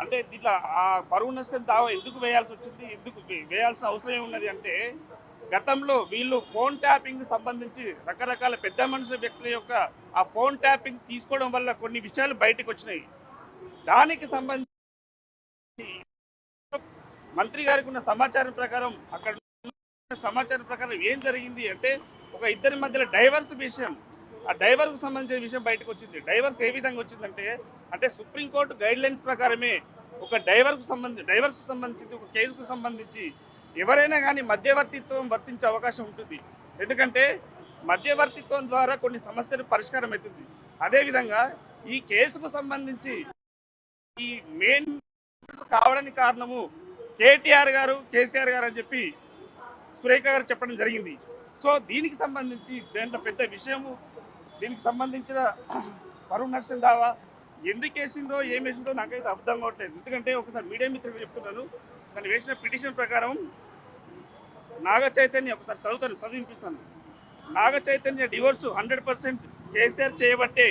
అంటే దీంట్లో ఆ పరువు నష్టం దావా ఎందుకు వేయాల్సి వచ్చింది ఎందుకు వేయాల్సిన అవసరం ఏమున్నది అంటే గతంలో వీళ్ళు ఫోన్ ట్యాపింగ్ సంబంధించి రకరకాల పెద్ద మనుషుల వ్యక్తుల యొక్క ఆ ఫోన్ ట్యాపింగ్ తీసుకోవడం వల్ల కొన్ని విషయాలు బయటకు వచ్చినాయి. దానికి సంబంధించి మంత్రి గారికి ఉన్న సమాచారం ప్రకారం అక్కడ ఉన్న సమాచారం ప్రకారం ఏం జరిగింది అంటే ఒక ఇద్దరి మధ్యలో డైవర్స్ విషయం. ఆ డైవర్కు సంబంధించిన విషయం బయటకు వచ్చింది డైవర్స్ ఏ విధంగా వచ్చిందంటే అంటే సుప్రీంకోర్టు గైడ్ లైన్స్ ప్రకారమే ఒక డైవర్కు సంబంధించి డైవర్స్కు సంబంధించి ఒక కేసుకు సంబంధించి ఎవరైనా కానీ మధ్యవర్తిత్వం వర్తించే అవకాశం ఉంటుంది. ఎందుకంటే మధ్యవర్తిత్వం ద్వారా కొన్ని సమస్యలు పరిష్కారం అవుతుంది. అదేవిధంగా ఈ కేసుకు సంబంధించి ఈ మెయిన్ కావడానికి కారణము కేటీఆర్ గారు కేసీఆర్ గారు అని చెప్పి సురేఖ గారు చెప్పడం జరిగింది. సో దీనికి సంబంధించి దాంట్లో పెద్ద విషయము? దీనికి సంబంధించిన పరువు నష్టం దావా ఎందుకు వేసిందో ఏం వేసిందో నాకైతే అర్థం కావట్లేదు. ఎందుకంటే ఒకసారి మీడియా మిత్రులు చెప్తున్నాను. తను వేసిన పిటిషన్ ప్రకారం నాగ చైతన్య ఒకసారి చదువుతాను చదివిపిస్తాను. Naga Chaitanya divorce hundred percent KCR చేయబట్టే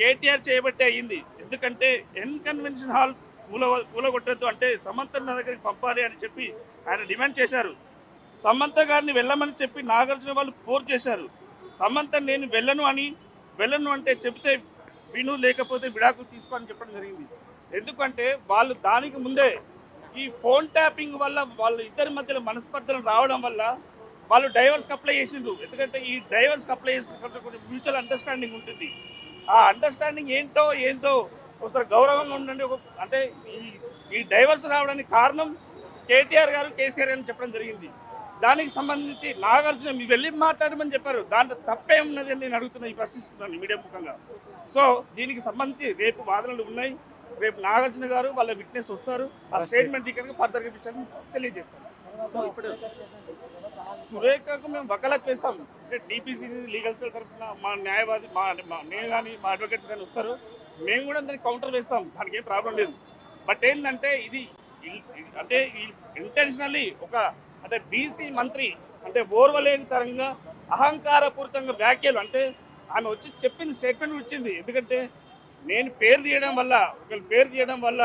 కేటీఆర్ చేయబట్టే అయ్యింది ఎందుకంటే ఎన్ కన్వెన్షన్ హాల్ కూల కూలగొట్టద్దు అంటే సమంత నా దగ్గరికి పంపాలి అని చెప్పి ఆయన డిమాండ్ చేశారు. సమంత గారిని వెళ్ళమని చెప్పి నాగార్జున వాళ్ళు ఫోర్స్ చేశారు. సమంత నేను వెళ్ళను అని వెళ్ళను అంటే చెప్తే విను లేకపోతే విడాకులు తీసుకో అని చెప్పడం జరిగింది. ఎందుకంటే వాళ్ళు దానికి ముందే ఈ ఫోన్ ట్యాపింగ్ వల్ల వాళ్ళు ఇద్దరి మధ్యలో మనస్పర్ధలు రావడం వల్ల వాళ్ళు డైవర్స్కి అప్లై చేసిండ్రు. ఎందుకంటే ఈ డైవర్స్కి అప్లై చేసిన కొంచెం మ్యూచువల్ అండర్స్టాండింగ్ ఉంటుంది. ఆ అండర్స్టాండింగ్ ఏంటో ఏంటో ఒకసారి గౌరవంగా ఉండండి. ఒక అంటే ఈ ఈ డైవర్స్ రావడానికి కారణం కేటీఆర్ గారు కేసీఆర్ గారు అని చెప్పడం జరిగింది. దానికి సంబంధించి నాగార్జున మీ వెళ్ళి మాట్లాడమని చెప్పారు. దాంట్లో తప్పే ఉన్నది అని నేను అడుగుతున్నా ఈ ప్రశ్నిస్తున్నాను మీడియా ముఖంగా. సో దీనికి సంబంధించి రేపు వాదనలు ఉన్నాయి. రేపు నాగార్జున గారు వాళ్ళ విట్నెస్ వస్తారు. ఆ స్టేట్మెంట్ ఇక్కడ ఫర్దర్ విషయాన్ని తెలియజేస్తారు సో ఇప్పుడు సురేఖకు మేము వకలత్ వేస్తాం అంటే డిపిసిసి లీగల్ సెల్ తరఫున మా న్యాయవాది మా నేను కానీ మా అడ్వకేట్స్ కానీ వస్తారు. మేము కూడా దానికి కౌంటర్ వేస్తాం. దానికి ఏం ప్రాబ్లం లేదు. బట్ ఏంటంటే ఇది అంటే ఇంటెన్షనల్లీ ఒక అంటే బీసీ మంత్రి అంటే ఓర్వలేని తరంగా అహంకారపూరితంగా వ్యాఖ్యలు అంటే ఆమె వచ్చి చెప్పింది స్టేట్మెంట్ ఇచ్చింది. ఎందుకంటే నేను పేరు తీయడం వల్ల ఒకళ్ళు పేరు తీయడం వల్ల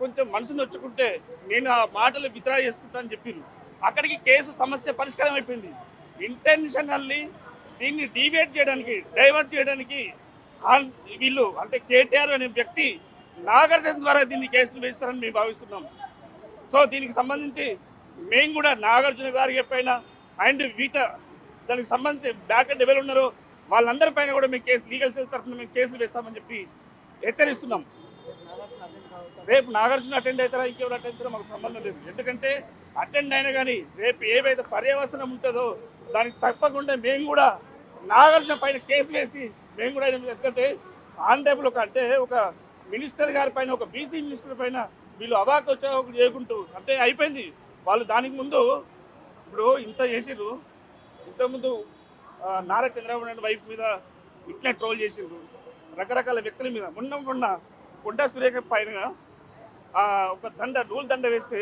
కొంచెం మనసు నొచ్చుకుంటే నేను ఆ మాటలు విత్డ్రా చేసుకుంటానని చెప్పింది అక్కడికి కేసు సమస్య పరిష్కారం అయిపోయింది. ఇంటెన్షనల్లీ దీన్ని డివేట్ చేయడానికి డైవర్ట్ చేయడానికి వీళ్ళు అంటే కేటీఆర్ అనే వ్యక్తి నాగార్జున ద్వారా దీన్ని కేసులు వేస్తారని మేము భావిస్తున్నాం. సో దీనికి సంబంధించి మేము కూడా నాగార్జున గారి పైన అండ్ వీట దానికి సంబంధించి బ్యాక్ అండ్ ఎవరు ఉన్నారో వాళ్ళందరి పైన కూడా మేము కేసు లీగల్ సెల్ తరఫున మేము కేసులు వేస్తామని చెప్పి హెచ్చరిస్తున్నాం. రేపు నాగార్జున అటెండ్ అవుతారా ఇంకెవరు అటెండ్ అవుతారో మాకు సంబంధం లేదు. ఎందుకంటే అటెండ్ అయినా కానీ రేపు ఏవైతే పర్యవసనం ఉంటుందో దానికి తప్పకుండా మేము కూడా నాగార్జున పైన కేసు వేసి మేము కూడా ఎందుకంటే ఆన్ టైపుల్ ఒక అంటే ఒక మినిస్టర్ గారి పైన ఒక బీసీ మినిస్టర్ పైన వీళ్ళు అవాకు వచ్చాకు చేయకుంటూ అంటే అయిపోయింది. వాళ్ళు దానికి ముందు ఇప్పుడు ఇంత చేసిర్రు. ఇంతకుముందు ఆ, నారా చంద్రబాబు నాయుడు వైఫ్ మీద ఇట్లా ట్రోల్ చేసిండ్రు రకరకాల వ్యక్తుల మీద. మొన్న మొన్న కొండా సురేఖ పైన ఒక దండ నూలు దండ వేస్తే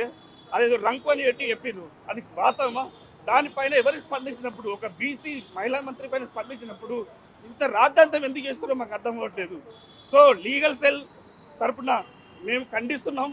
అదేదో రంకు అని పెట్టి చెప్పిండ్రు అది వాస్తవమా? దానిపైన ఎవరికి స్పందించినప్పుడు ఒక బీసీ మహిళా మంత్రి పైన స్పందించినప్పుడు ఇంత రాద్ధాంతం ఎందుకు చేస్తారో మాకు అర్థం అవ్వట్లేదు. సో లీగల్ సెల్ తరపున మేము ఖండిస్తున్నాం.